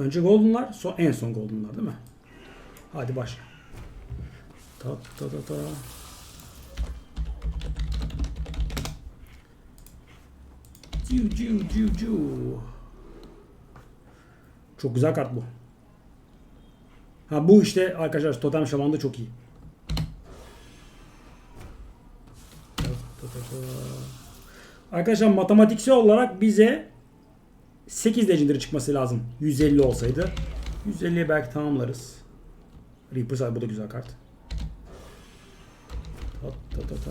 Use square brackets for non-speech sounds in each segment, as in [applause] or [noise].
Önce Golden'lar, son, en son Golden'lar değil mi? Hadi başla. Ta ta ta ta. Ciu ciu ciu ciu. Çok güzel kart bu. Ha bu işte arkadaşlar Totem Şaman'da çok iyi. Arkadaşlar matematiksel olarak bize 8 legendary çıkması lazım. 150 olsaydı. 150'ye belki tamamlarız. Reaper say bu da güzel kart. Ta ta ta ta.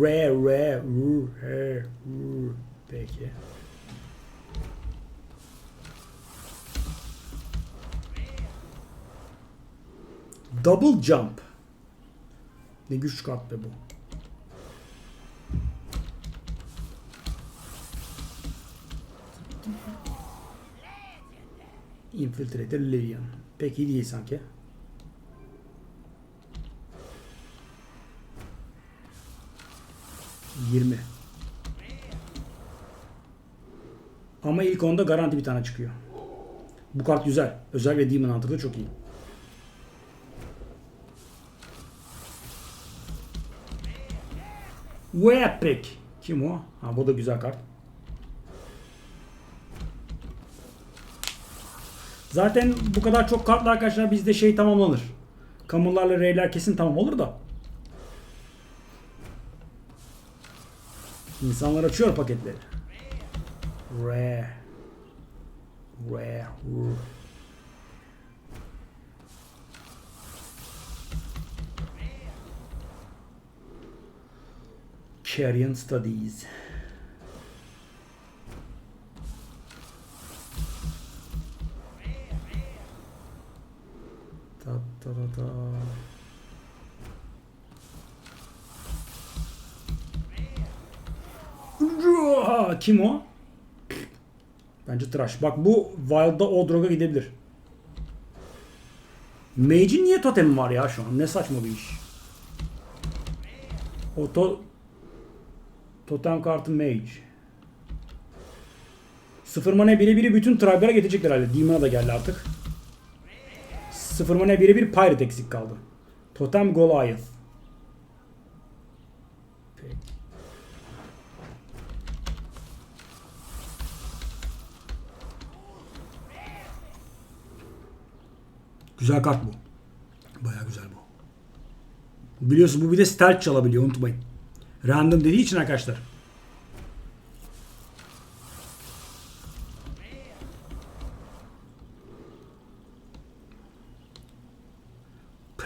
Rare rare rare rare. Peki. Double jump. Ne güç kart be bu. Infiltrator Lilian. Pek iyi değil sanki. Yirmi. Ama ilk onda garanti bir tane çıkıyor. Bu kart güzel. Özellikle Demon Hunter'da çok iyi. Webpack. Kim o? Ha bu da güzel kart. Zaten bu kadar çok kartla arkadaşlar bizde şey tamamlanır. Kamularla reyler kesin tamam olur da. İnsanlar açıyor paketleri. Rare. Rare. Carrion Studies. Ruah! Kim o? Bence tıraş. Bak bu Wild'da Odrog'a gidebilir. Mage'in niye totemi var ya şu an? Ne saçma bir iş. O to totem kartı Mage. Sıfır mana birebiri bütün tribe'lara getirecekler herhalde. Demon'a da geldi artık. Sıfır mana birebir Pirate eksik kaldı. Totem Goliath. Güzel kart bu. Baya güzel bu. Biliyorsun bu bir de stealth çalabiliyor unutmayın. Random dediği için arkadaşlar.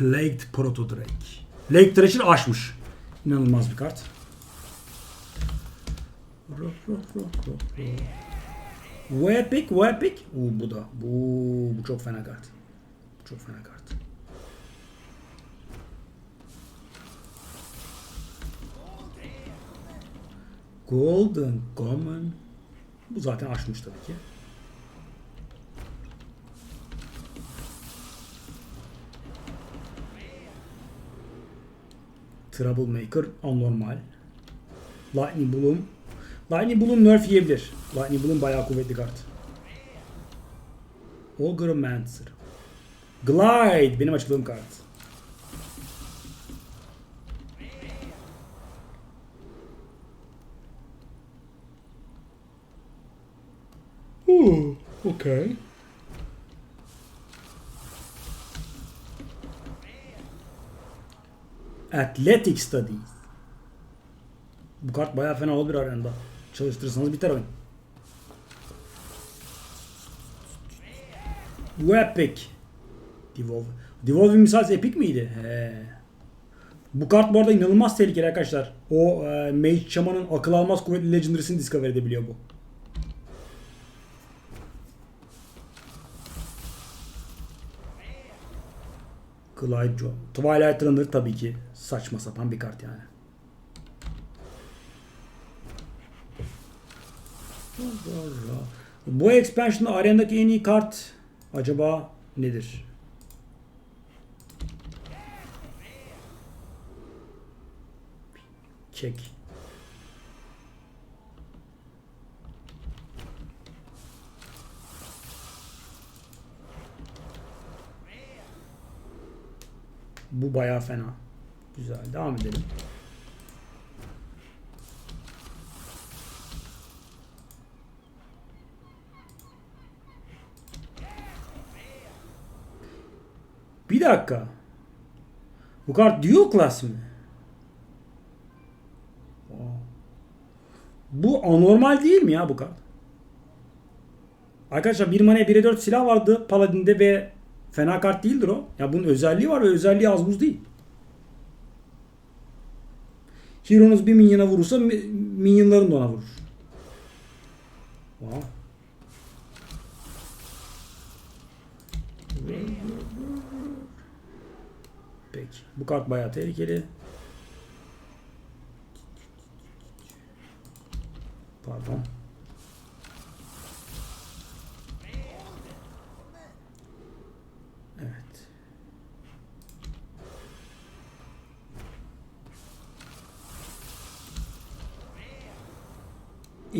Plagued Proto Drake. Lake Thrasher aşmış. İnanılmaz bir kart. Wepik, Wepik. Oo, bu da. Bu, bu çok fena kart. Çok fena kart. Golden Common. Bu zaten aşmış tabii ki. Troublemaker anormal. Lightning Bloom. Lightning Bloom nerf yiyebilir. Lightning Bloom bayağı kuvvetli kart. Ogremancer. Glide benim açıkladığım kart. Ooh, okay. Athletic Studies. Bu kart bayağı fena olur arenda. Çalıştırırsanız biter oyun. Epic. Devolve. Devolving misal epic miydi? He. Bu kart bu arada inanılmaz tehlikeli arkadaşlar. O e, Mage Shaman'ın akıl almaz kuvvetli Legendary'sini discover edebiliyor bu. Clyde Joe. Twilight Runner tabii ki saçma sapan bir kart yani. Bu expansion'da arenadaki en iyi kart acaba nedir? Çek. Bu bayağı fena. Güzel. Devam edelim. Bir dakika. Bu kart dual class mi? Bu anormal değil mi ya bu kart? Arkadaşlar 1 manaya 1'e 4 silah vardı Paladin'de ve fena kart değildir o. Ya bunun özelliği var ve özelliği az buz değil. Hero'nuz bir minyona vurursa mi- minyonların da ona vurur. Wow. Peki. Bu kart bayağı tehlikeli. Pardon.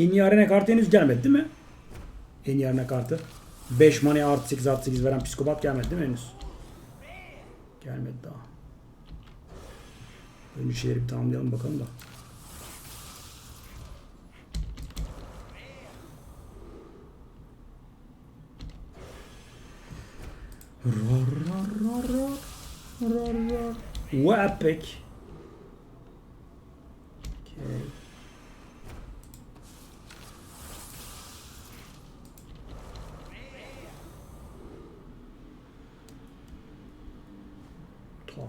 En iyi arena kartı henüz gelmedi değil mi? En kartı. 5 manaya artı 8 artı 8 veren psikopat gelmedi değil mi henüz? Gelmedi daha. Önce şeyleri bir tamamlayalım bakalım da. Wapik. Okay.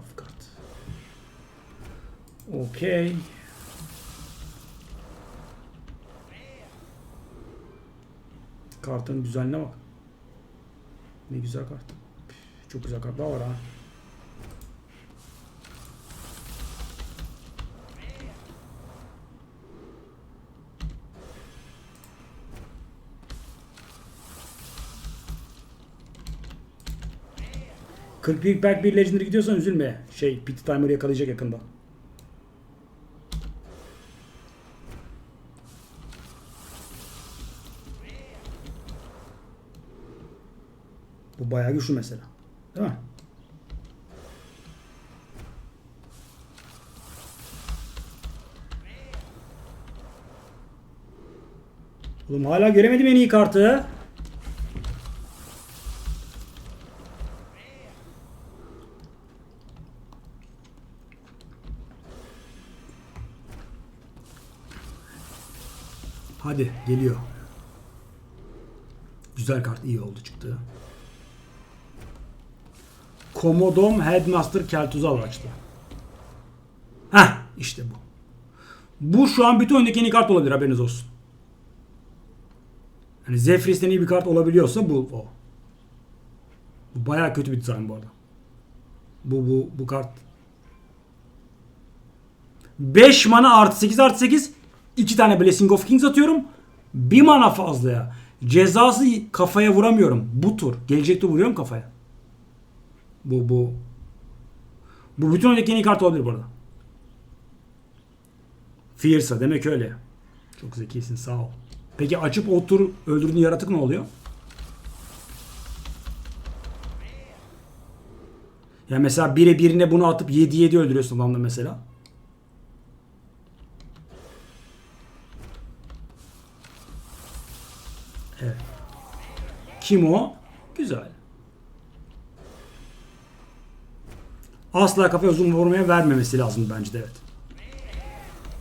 Tuhaf kart. Okey. Kartın düzenine bak. Ne güzel kart. Çok güzel kartlar var ha. Kırk Big Bag bir Legendary gidiyorsan üzülme. Şey, Pit Timer yakalayacak yakında. Bu bayağı güçlü mesela. Değil mi? Oğlum hala göremedim en iyi kartı. Hadi geliyor. Güzel kart iyi oldu çıktı. Komodom Headmaster Keltuzal açtı. Heh işte bu. Bu şu an bütün oyundaki en iyi kart olabilir haberiniz olsun. Yani Zephyrus'ten iyi bir kart olabiliyorsa bu o. Bu bayağı kötü bir dizayn bu arada. Bu bu bu kart. 5 mana artı 8 artı 8 2 tane Blessing of Kings atıyorum. 1 mana fazlaya. Cezası kafaya vuramıyorum. Bu tur. Gelecekte vuruyorum kafaya. Bu bu. Bu bütün oyundaki en iyi kart olabilir bu arada. Fierce'a demek öyle. Çok zekisin sağ ol. Peki açıp o öldürdüğün yaratık ne oluyor? Ya mesela 1'e birine bunu atıp 7 7 öldürüyorsun adamla mesela. Kim o? Güzel. Asla kafaya uzun vurmaya vermemesi lazım bence de evet.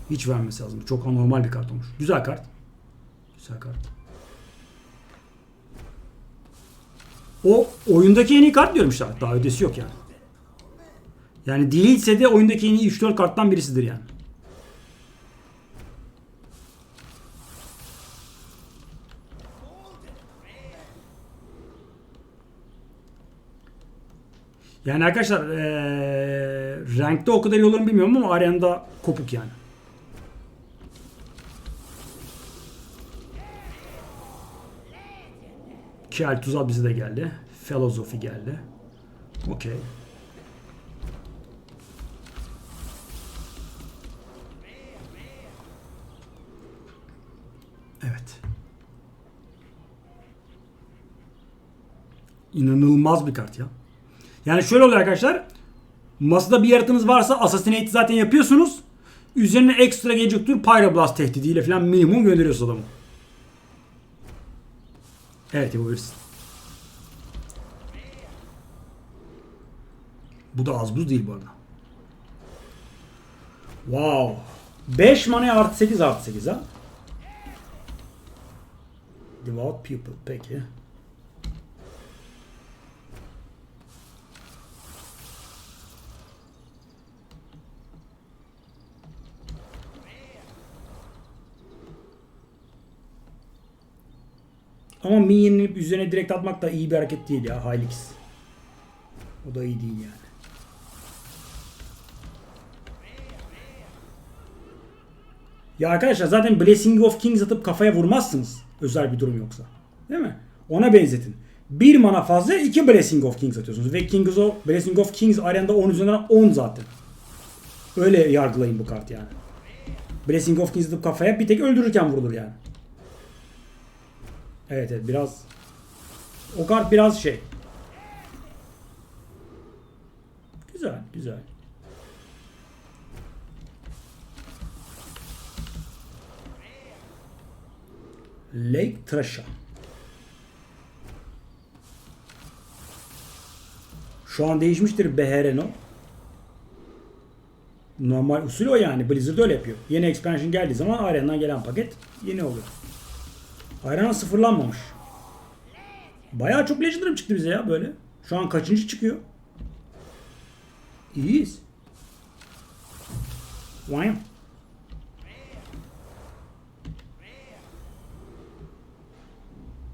Hiç vermesi lazım. Çok anormal bir kart olmuş. Güzel kart. Güzel kart. O oyundaki en iyi kart diyorum işte. Daha ödesi yok yani. Yani değilse de oyundaki en iyi 3-4 karttan birisidir yani. Yani arkadaşlar eee rankte o kadar iyi olur bilmiyorum ama arenada kopuk yani. Tuzal bize de geldi. Philosophy geldi. Okey. Evet. İnanılmaz bir kart ya. Yani şöyle oluyor arkadaşlar. Masada bir yaratığınız varsa Assassinate zaten yapıyorsunuz. Üzerine ekstra gelecek tür Pyroblast tehdidiyle falan minimum gönderiyorsunuz adamı. Evet yapabilirsin. Bu da az buz değil bu arada. Wow. 5 mana artı 8 artı 8 ha. Devout Pupil peki. Ama Minion'in üzerine direkt atmak da iyi bir hareket değil ya Hylix. O da iyi değil yani. Ya arkadaşlar zaten Blessing of Kings atıp kafaya vurmazsınız. Özel bir durum yoksa. Değil mi? Ona benzetin. Bir mana fazla iki Blessing of Kings atıyorsunuz. Ve Kings of, Blessing of Kings arenada 10 üzerinden 10 zaten. Öyle yargılayın bu kartı yani. Blessing of Kings atıp kafaya bir tek öldürürken vurulur yani. Evet evet biraz o kart biraz şey. Güzel güzel. Lake Trasha. Şu an değişmiştir Behereno. Normal usul o yani. Blizzard öyle yapıyor. Yeni expansion geldiği zaman Arena'dan gelen paket yeni oluyor. Arena sıfırlanmamış. Bayağı çok Legendary'm çıktı bize ya böyle. Şu an kaçıncı çıkıyor? İyiyiz. Vay.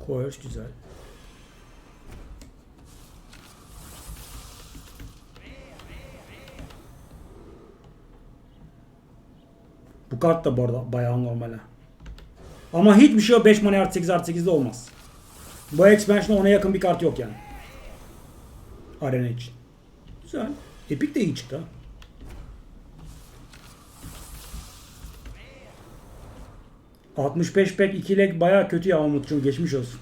Koyuş güzel. Bu kart da bu arada bayağı normal ha. Ama hiçbir şey o 5 mana artı 8 artı 8'de olmaz. Bu expansion'da ona yakın bir kart yok yani. Arena için. Güzel. Epic de iyi çıktı ha. ...65 pek 2 leg baya kötü ya Umut'cum geçmiş olsun.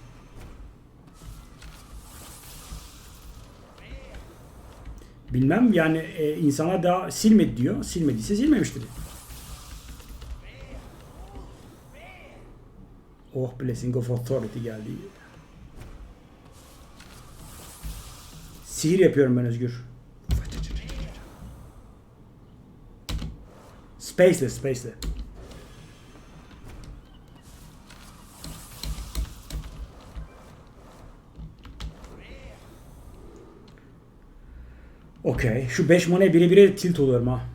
Bilmem yani e, insana daha silmedi diyor. Silmediyse silmemiştir. Oh Blessing of Authority geldi. Sihir yapıyorum ben Özgür. Space'le, space'le. Okey. Şu 5 manaya bire bire tilt oluyorum ha.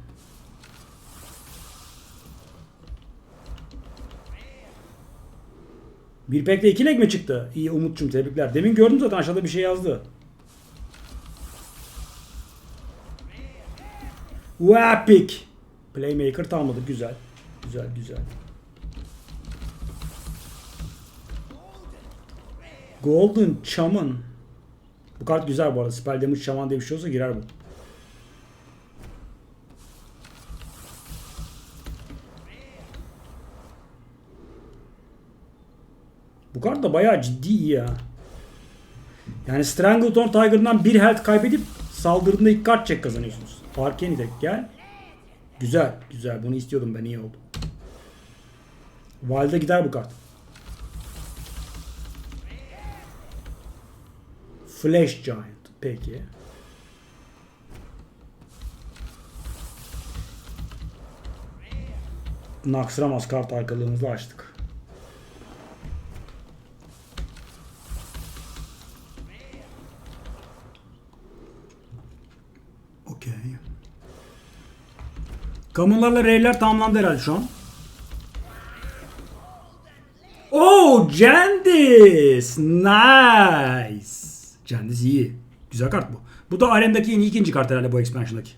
Bir pekle iki leg mi çıktı? İyi Umut'cum tebrikler. Demin gördüm zaten aşağıda bir şey yazdı. Wapik. Playmaker tamamladı. Güzel. Güzel güzel. Golden Chaman. Bu kart güzel bu arada. Spell damage Chaman diye bir şey olsa girer bu. Bu kart da bayağı ciddi iyi ya. Yani Strangleton Tiger'dan bir health kaybedip saldırdığında ilk kart çek kazanıyorsunuz. Arcane tek gel. Güzel, güzel. Bunu istiyordum ben iyi oldu. Wild'e gider bu kart. Flash Giant. Peki. Naxxramas kart arkalığımızı açtık. Kamunlarla reyler tamamlandı herhalde şu an. Oh, Jandis. Nice. Jandis iyi. Güzel kart bu. Bu da en iyi ikinci kart herhalde bu expansion'daki.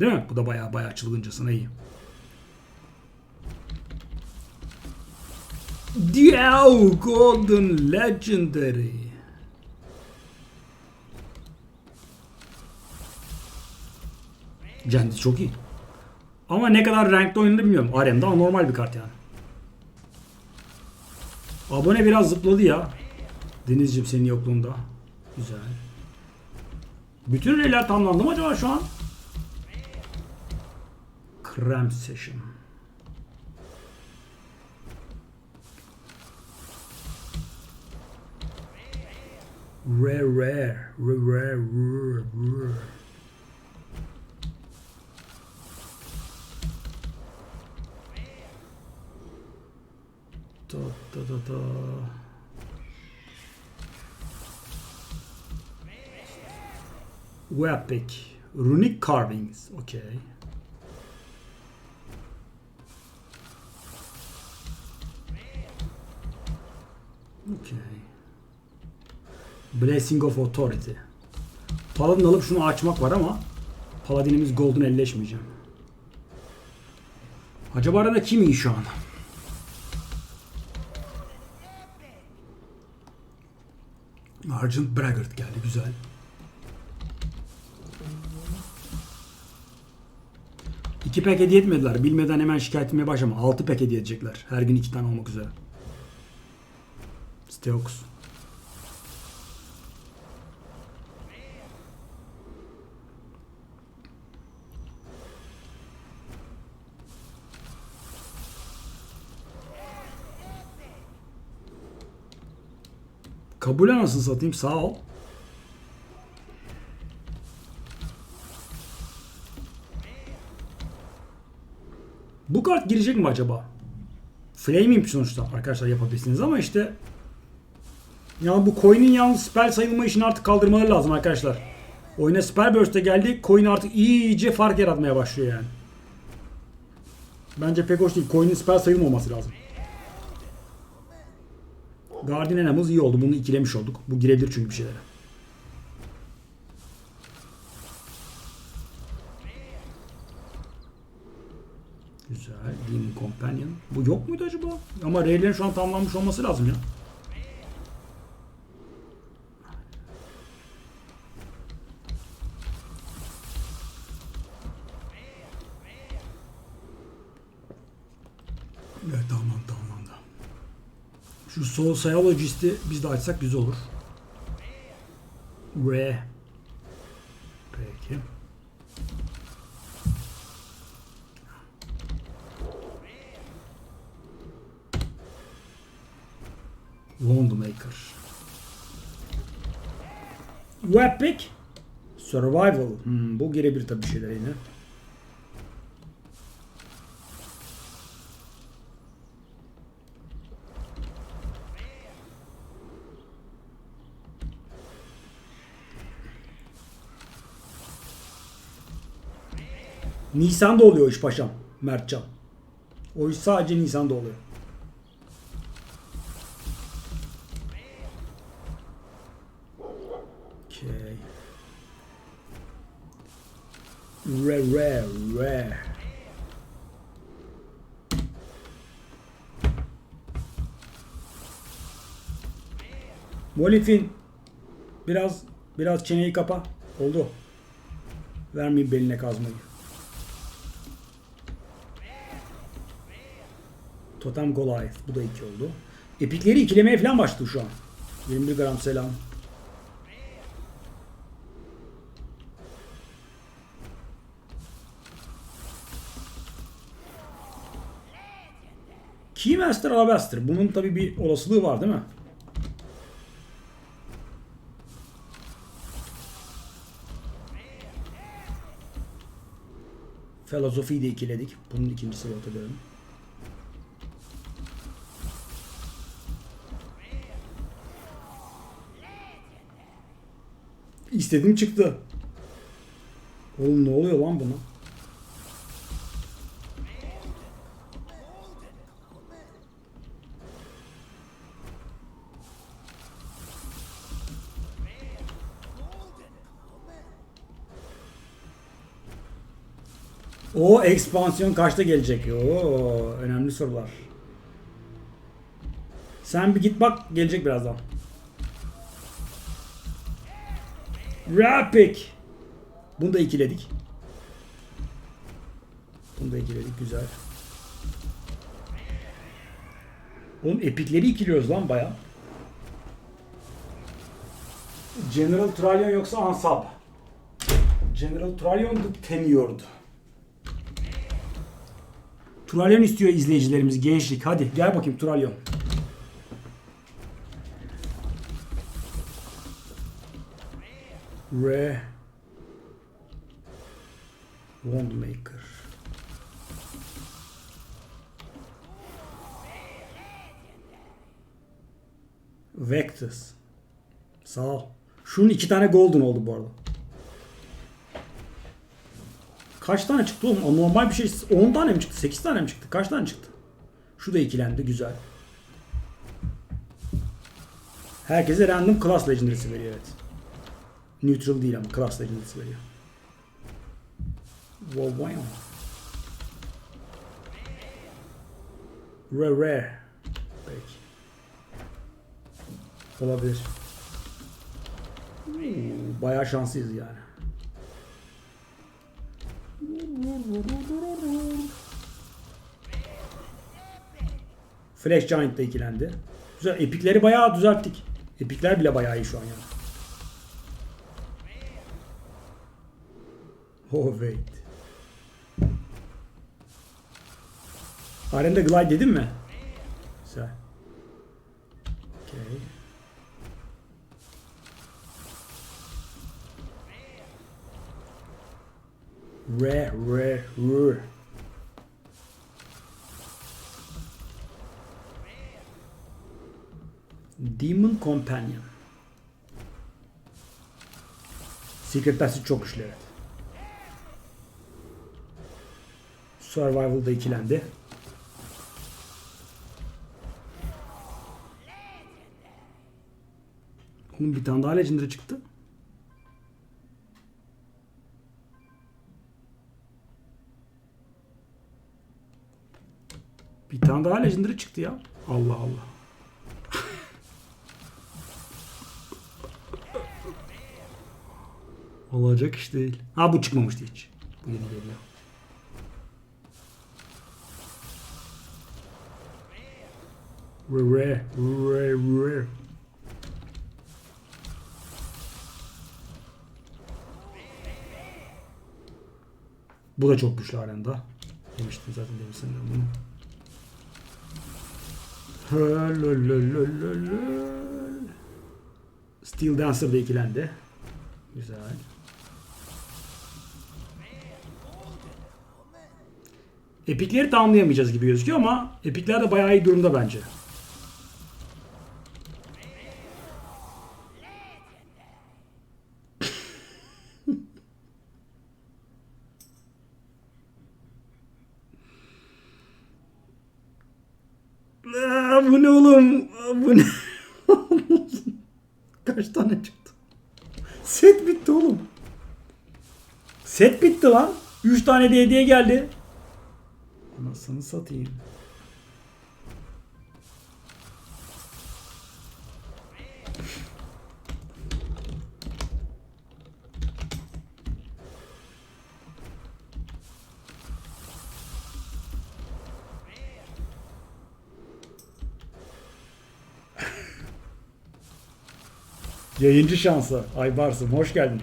Değil mi? Bu da bayağı bayağı çılgıncasına iyi. Diao Golden Legendary. Jandis çok iyi. Ama ne kadar ranked oynadı bilmiyorum. Arenada normal bir kart yani. Abone biraz zıpladı ya. Denizciğim senin yokluğunda. Güzel. Bütün reyler tamamlandı mı acaba şu an? Krem Session. Rare, rare, rare, rare, rare, Da, da, da, da. Weapik. Runic carvings. Okay. Okay. Blessing of Authority. Paladin alıp şunu açmak var ama Paladinimiz Golden elleşmeyeceğim. Acaba arada kim iyi şu an? Argent Braggart geldi güzel. İki pek hediye etmediler. Bilmeden hemen şikayet etmeye başlama. Altı pek hediye edecekler. Her gün iki tane olmak üzere. Steox. Kabule nasıl satayım? Sağ ol. Bu kart girecek mi acaba? Flaming sonuçta arkadaşlar yapabilirsiniz ama işte ya bu coin'in yalnız spell sayılma işini artık kaldırmaları lazım arkadaşlar. Oyuna spell burst'e geldi. Coin artık iyice fark yaratmaya başlıyor yani. Bence pek hoş değil. Coin'in spell sayılmaması lazım. Guardian Animals iyi oldu. Bunu ikilemiş olduk. Bu girebilir çünkü bir şeylere. Güzel. Demon Companion. Bu yok muydu acaba? Ama Rayleigh'in şu an tamamlanmış olması lazım ya. Evet tamam. Şu Soul Psychologist'i biz de açsak güzel olur. R. Peki. Wandmaker. Wepic. Survival. Hmm, bu girebilir tabii şeyler yine. Nisan'da oluyor iş paşam. Mertcan. O iş sadece Nisan'da oluyor. Okay. Rare, rare, rare. Molifin biraz biraz çeneyi kapa. Oldu. Vermeyin beline kazmayı. Totem Goliath. Bu da iki oldu. Epikleri ikilemeye falan başladı şu an. 21 gram selam. Keymaster Alabaster. Bunun tabi bir olasılığı var değil mi? Filozofiyi de ikiledik. Bunun ikincisi hatırlıyorum. İstedim çıktı. Oğlum ne oluyor lan buna? O ekspansiyon kaçta gelecek? Oo, önemli sorular. Sen bir git bak gelecek birazdan. Rapik. Bunu da ikiledik. Bunu da ikiledik güzel. Oğlum epikleri ikiliyoruz lan baya. General Tralion yoksa Ansab. General Tryon demiyordu. Tralyon istiyor izleyicilerimiz gençlik. Hadi gel bakayım Tralyon. Re Wandmaker. Vectus. Sağ ol. Şunun iki tane golden oldu bu arada. Kaç tane çıktı oğlum? Normal bir şey 10 tane mi çıktı? 8 tane mi çıktı? Kaç tane çıktı? Şu da ikilendi. Güzel. Herkese random class legendary'si veriyor evet. Neutral değil ama class legendary'si veriyor. Wow, wow. Rare rare. Peki. Olabilir. Hmm, Bayağı şanslıyız yani. Flash Giant da ikilendi. Güzel. Epikleri bayağı düzelttik. Epikler bile bayağı iyi şu an yani. Oh wait. Arenda Glide dedim mi? Güzel. Okay. Rare, rare, rare. Demon Companion. Secret Passage çok güçlü evet. Survival'da ikilendi. Onun bir tane daha Legendary çıktı. Bir tane daha Legendary çıktı ya. Allah Allah. [laughs] Olacak iş değil. Ha bu çıkmamıştı hiç. Bu yeni Rare, rare, rare. Bu da çok güçlü arenda. Demiştim zaten demiştim ben bunu. Steel Dancer da ikilendi. Güzel. Epikleri tamamlayamayacağız gibi gözüküyor ama epikler de bayağı iyi durumda bence. Aa, bu ne oğlum? Aa, Bu ne? Kaç tane çıktı? Set bitti oğlum. Bitti lan. 3 tane de hediye geldi. Anasını satayım. [laughs] Yayıncı şansı. Aybarsım hoş geldin.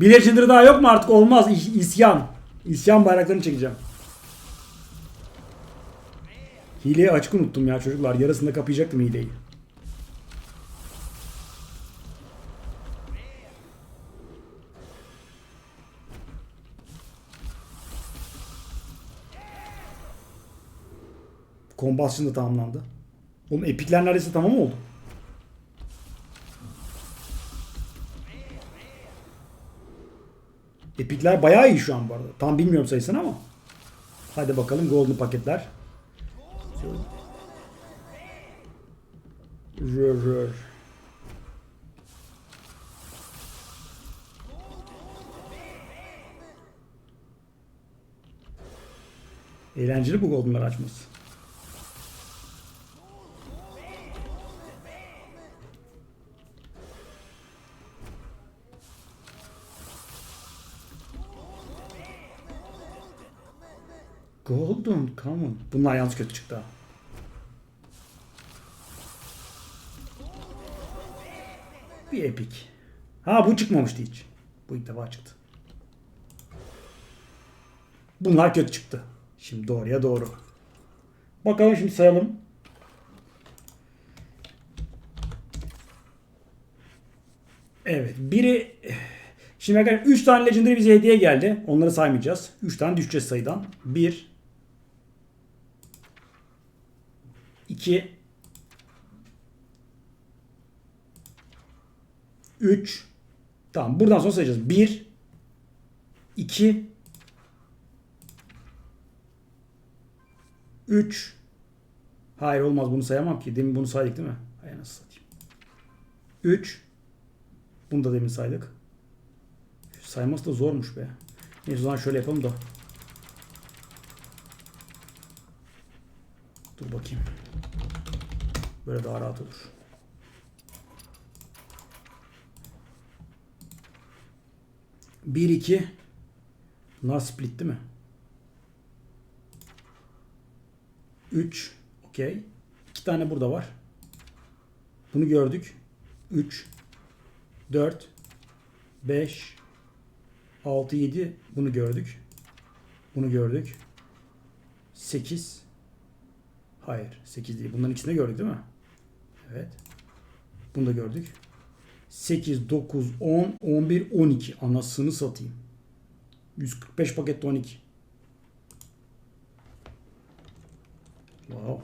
Bir Legendary daha yok mu artık? Olmaz. İs- İsyan. İsyan bayraklarını çekeceğim. Hileyi açık unuttum ya çocuklar. Yarısında kapayacaktım hileyi. Combustion da tamamlandı. Oğlum epikler neredeyse tamam oldu. Epikler bayağı iyi şu an bu arada. Tam bilmiyorum sayısını ama. Hadi bakalım golden paketler. Rör rör. Eğlenceli bu golden'ları açması. Golden Common. Bunlar yalnız kötü çıktı. Bir epik. Ha bu çıkmamıştı hiç. Bu ilk defa çıktı. Bunlar kötü çıktı. Şimdi doğruya doğru. Bakalım şimdi sayalım. Evet. Biri Şimdi arkadaşlar 3 tane Legendary bize hediye geldi. Onları saymayacağız. 3 tane düşeceğiz sayıdan. 1 2 3 Tamam buradan sonra sayacağız. 1 2 3 Hayır olmaz bunu sayamam ki. Demin bunu saydık değil mi? Hayır nasıl satayım. 3 Bunu da demin saydık. Sayması da zormuş be. Neyse o zaman şöyle yapalım da. Dur bakayım. Böyle daha rahat olur. Bir iki. Bunlar split değil mi? 3. Okey. 2 tane burada var. Bunu gördük. 3 4 5 6 7 bunu gördük. Bunu gördük. 8 Hayır, 8 değil. Bunların ikisini de gördük değil mi? Evet. Bunu da gördük. 8 9 10 11 12 anasını satayım. 145 pakette 12. Wow.